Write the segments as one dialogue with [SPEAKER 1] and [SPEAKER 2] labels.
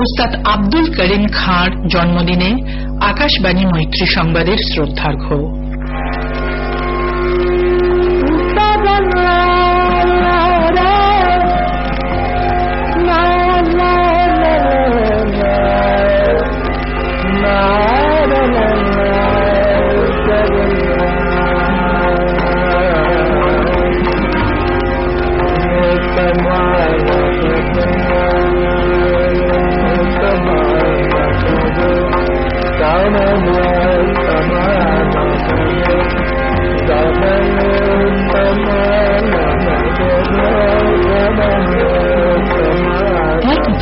[SPEAKER 1] ওস্তাদ আব্দুল করিম খাঁর জন্মদিনে আকাশবাণী মৈত্রী সংবাদের শ্রদ্ধার্ঘ্য।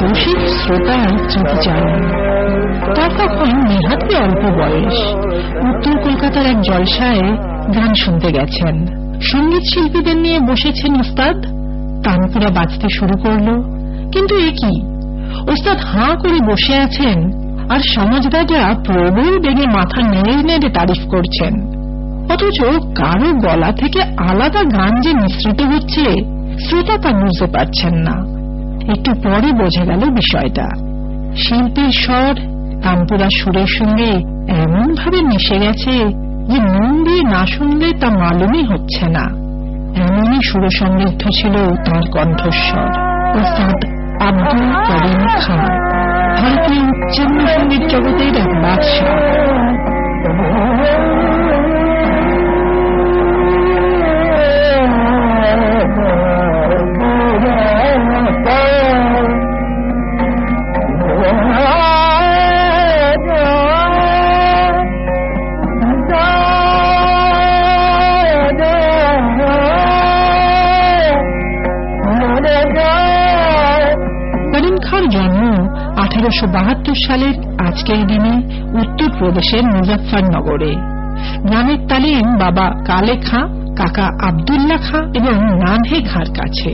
[SPEAKER 2] দোষী শ্রোতা চিঠি চান তার তখন নেহাতি অল্প বয়স? উত্তর কলকাতার এক জলসায় গান শুনতে গেছেন। সংগীত শিল্পীদের নিয়ে বসেছেন ওস্তাদ। তানপুরা বাজতে শুরু করল। কিন্তু এ কি? ওস্তাদ হাঁ করে বসে আছেন আর সমাজদাররা প্রবল বেগে মাথা নেড়ে নেড়ে তারিফ করছেন। অথচ কারও গলা থেকে আলাদা গান যে মিশ্রিত হচ্ছে, শ্রোতা তা বুঝতে পারছেন না। একটু পরে বোঝা গেল বিষয়টা। শিল্পীর স্বর তানপুরা সুরের সঙ্গে এমন ভাবে মিশে গেছে যে মন দিয়ে না শুনলে তা মালুমই হচ্ছে না। এমনই সুরসমৃদ্ধ ছিল তার কণ্ঠস্বর। ওস্তাদ আব্দুল করিম খান, ভারতীয় উচ্চারণ সংগীত জগতের এক বাদশাহ। আঠারোশো বাহাত্তর সালের আজকের দিনে উত্তরপ্রদেশের মুজফ্ফরনগরে। গ্রামের তালিম বাবা কালে খাঁ, কাকা আবদুল্লাহ খাঁ এবং নানহে খাঁর কাছে।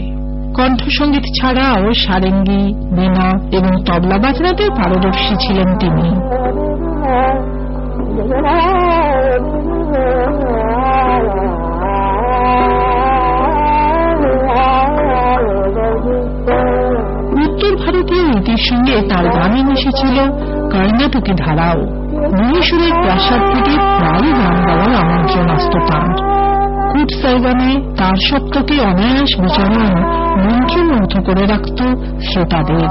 [SPEAKER 2] কণ্ঠসঙ্গীত ছাড়াও সারেঙ্গি, বীণা এবং তবলা বাজনাতেও পারদর্শী ছিলেন তিনি। উত্তর সঙ্গে তার গানে মিশেছিল কর্ণাটকী ধারাও মহীশূরের প্রাসাদ থেকে প্রায় গান গাওয়ার আমন্ত্রণ আসত তাঁর কুট সাইগানে তার সপ্তকে অনায়াস বিচরণ মন্ত্রমুগ্ধ করে রাখত শ্রোতাদের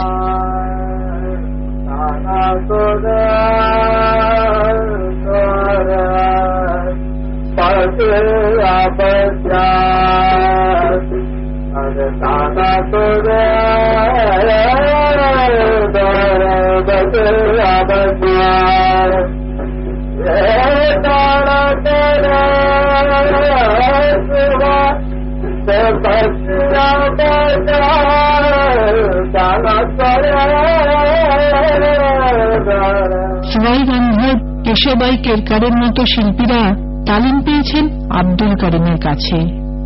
[SPEAKER 2] সবাই গান্ধর কেশবাই কেরকারের মতো শিল্পীরা তালিম পেয়েছেন আব্দুল করিমের কাছে।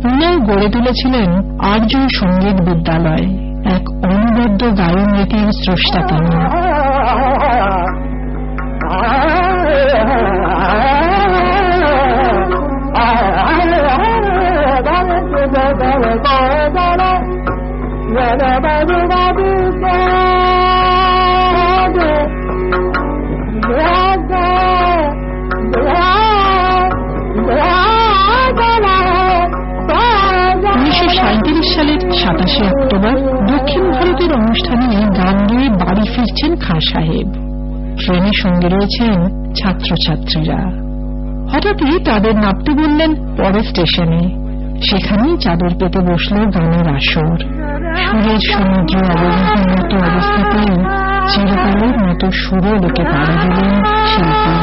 [SPEAKER 2] পুনেও গড়ে তুলেছিলেন আর্য সংগীত বিদ্যালয়। এক অনবদ্য গায়ন রীতির স্রষ্টা তিনি। সাতাশে অক্টোবর দক্ষিণ ভারতের অনুষ্ঠানে গান গেয়ে বাড়ি ফিরছেন খাঁ সাহেব। ট্রেনে সঙ্গে রয়েছেন ছাত্রছাত্রীরা। হঠাৎই তাদের নামতে বললেন, পরের স্টেশনে। সেখানেই চাদর পেতে বসল গানের আসর। সুরের সমুদ্র অবগাহীর মতো অবস্থাতেই চিরকালের মতো সুরে লোকে পাড়া দিলেন শিল্পী।